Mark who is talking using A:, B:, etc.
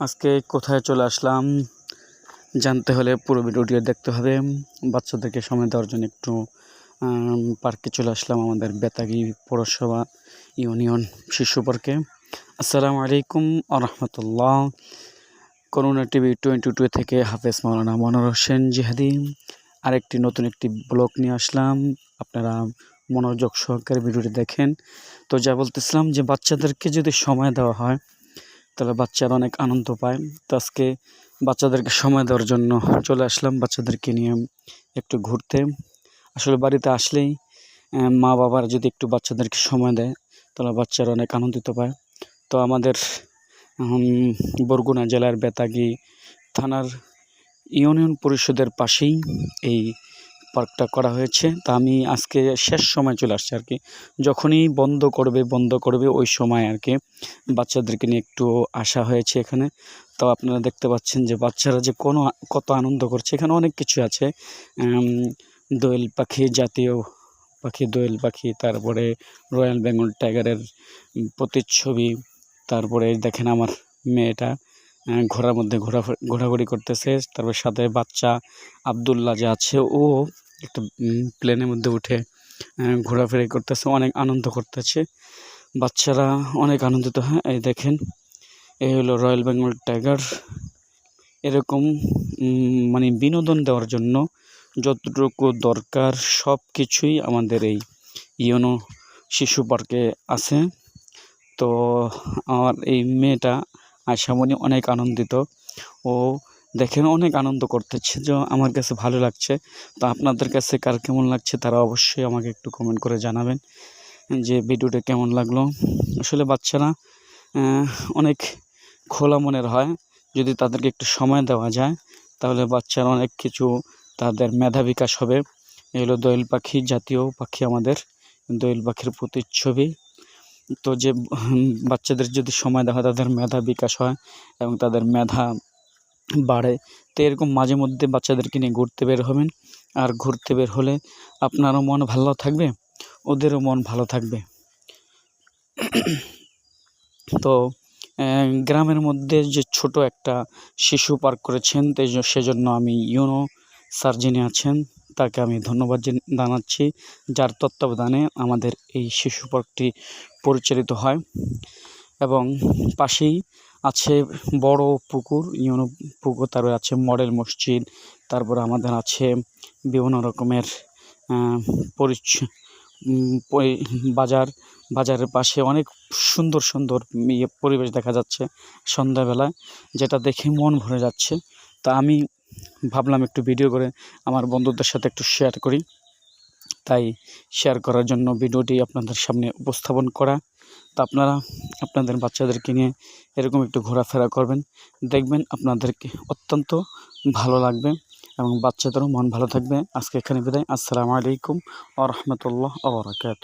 A: আজকে কোথায় চলে আসলাম, জানতে হলে পুরো ভিডিওটি দেখতে হবে। বাচ্চাদেরকে সময় দেওয়ার জন্য একটু পার্কে চলে আসলাম আমাদের বেতাগি পৌরসভা ইউনিয়ন শিশু পার্কে। আসসালামু আলাইকুম আ রহমতুল্লাহ করোনা টিভি টোয়েন্টি টু থেকে হাফেজ মাওলানা মনোর হোসেন জিহাদি। আরেকটি নতুন একটি ব্লগ নিয়ে আসলাম। আপনারা মনোযোগ সহকারে ভিডিওটি দেখেন। তো যা বলতেছিলাম যে বাচ্চাদেরকে যদি সময় দেওয়া হয় তাহলে বাচ্চারা অনেক আনন্দ পায়। তো আজকে বাচ্চাদেরকে সময় দেওয়ার জন্য চলে আসলাম বাচ্চাদেরকে নিয়ে একটু ঘুরতে। আসলে বাড়িতে আসলেই মা বাবার যদি একটু বাচ্চাদেরকে সময় দেয়, তাহলে বাচ্চারা অনেক আনন্দিত পায়। তো আমাদের বরগুনা জেলার বেতাগী থানার ইউনিয়ন পরিষদের পাশেই এই পার্কটা করা হয়েছে। তা আমি আজকে শেষ সময় চলে আসছি আর কি যখনই বন্ধ করবে বন্ধ করবে ওই সময় আর কি বাচ্চাদেরকে নিয়ে একটু আসা হয়েছে এখানে। তো আপনারা দেখতে পাচ্ছেন যে বাচ্চারা যে কোনো কত আনন্দ করছে। এখানে অনেক কিছু আছে। দোয়েল পাখি, জাতীয় পাখি, দোয়েল পাখি, তারপরে রয়্যাল বেঙ্গল টাইগারের প্রতিচ্ছবি, তারপরে দেখেন আমার মেয়েটা ঘোড়ার মধ্যে ঘোরা ঘোরাঘুরি করতেছে। তারপর সাথে বাচ্চা আবদুল্লাহ যে আছে, ও একটা প্লেনের মধ্যে উঠে ঘোরাফেরি করতেছে, অনেক আনন্দ করতেছে। বাচ্চারা অনেক আনন্দিত, হয়? এই দেখেন, এই হলো রয়্যাল বেঙ্গল টাইগার। এরকম মানে বিনোদন দেওয়ার জন্য যতটুকু দরকার সব কিছুই আমাদের এই ইয়োনো শিশু পার্কে আছে। তো, আমার এই মেয়েটা আশামণি অনেক আনন্দিত। ও দেখেন অনেক আনন্দ করতেছে, যে আমার কাছে ভালো লাগছে। তো আপনাদের কাছে কার কেমন লাগছে তারা অবশ্যই আমাকে একটু কমেন্ট করে জানাবেন, যে ভিডিওটা কেমন লাগল। আসলে বাচ্চারা অনেক খোলা মনের হয়, যদি তাদেরকে একটু সময় দেওয়া যায়, তাহলে বাচ্চারা অনেক কিছু তাদের মেধা বিকাশ হবে। এগুলো দোয়েল পাখি জাতীয় পাখি আমাদের, দোয়েল পাখির প্রতিচ্ছবি। তো যে, বাচ্চাদের যদি সময় দেওয়া হয়, তাদের মেধা বিকাশ হয় এবং তাদের মেধা বাড়ে। তো এরকম মাঝে মধ্যে বাচ্চাদেরকে নিয়ে ঘুরতে বের হবেন। আর ঘুরতে বের হলে আপনারও মন ভালো থাকবে, ওদেরও মন ভালো থাকবে। তো গ্রামের মধ্যে যে ছোট একটা শিশু পার্ক করেছেন সেজন্য আমি ইউনো স্যার যিনি আছেন, তাকে আমি ধন্যবাদ জানাচ্ছি, যার তত্ত্বাবধানে আমাদের এই শিশু পার্কটি পরিচালিত হয়। এবং পাশেই আছে বড় পুকুর, ইউনো পুকুর, তারপরে আছে মডেল মসজিদ, তারপরে আমাদের আছে বিভিন্ন রকমের পরিচ্ছ বাজার, বাজারের পাশে অনেক সুন্দর সুন্দর ইয়ে পরিবেশ দেখা যাচ্ছে সন্ধ্যাবেলায়, যেটা দেখে মন ভরে যাচ্ছে। তা আমি ভাবলাম একটু ভিডিও করে আমার বন্ধুদের সাথে একটু শেয়ার করি। তাই শেয়ার করার জন্য ভিডিওটি আপনাদের সামনে উপস্থাপন করা তো আপনারা আপনাদের বাচ্চাদেরকে নিয়ে এরকম একটু ঘোরাফেরা করবেন। দেখবেন আপনাদেরকে অত্যন্ত ভালো লাগবে এবং বাচ্চাদেরও মন ভালো থাকবে। আজকে এখানে বিদায়। আসসালামু আলাইকুম আ রহমতুল্লাহ আবরাকাত